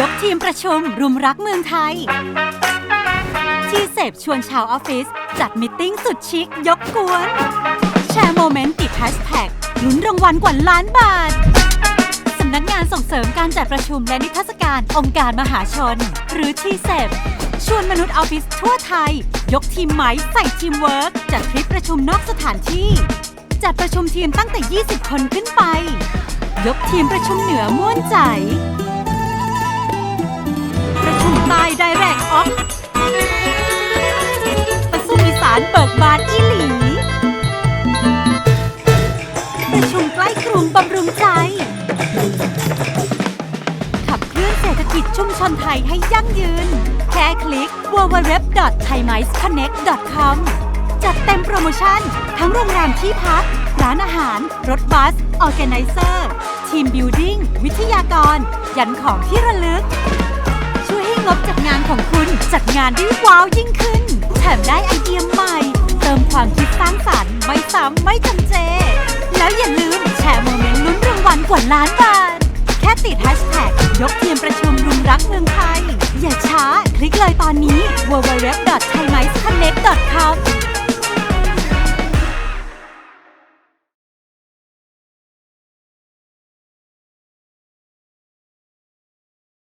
ยกทีมประชุมรุมรักเมืองไทย ที่เสพชวนชาวออฟฟิศจัดมิทติ้งสุดชิคยกกวน แชร์โมเมนต์ติดแฮชแท็กลุ้นรางวัลกว่าล้านบาท สำนักงานส่งเสริมการจัดประชุมและนิทรรศการองค์การมหาชน หรือทีเซบชวนมนุษย์ออฟฟิศทั่วไทย ยกทีมไหมใส่ทีมเวิร์กจัดทริปประชุมนอกสถานที่ จัดประชุมทีมตั้งแต่ 20 คนขึ้นไป ยกทีมประชุมเหนือม่วนใจ ประชุมใกล้กรุงบำรุงใจ ขับเคลื่อนเศรษฐกิจชุมชนไทยให้ยั่งยืน แค่คลิก www.thaimiceconnect.com จัดเต็มโปรโมชั่น ทั้งโรงแรมที่พัก ร้านอาหาร รถบัส ออแกไนเซอร์ ทีมบิวดิ้ง วิทยากร ยันของที่ระลึก ช่วยให้งบจัดงานของคุณจัดงานได้ว้าวยิ่งขึ้น แถมได้ไอเดียใหม่ เติมความคิดสร้างสรรค์ไม่ซ้ำไม่จำเจ แล้วอย่าลืมแชร์โมเมนต์ลุ้นรางวัลกว่าล้านบาท แค่ติดแฮชแท็กยกทีมประชุมรุมรักเมืองไทย อย่าช้า คลิกเลยตอนนี้ www dot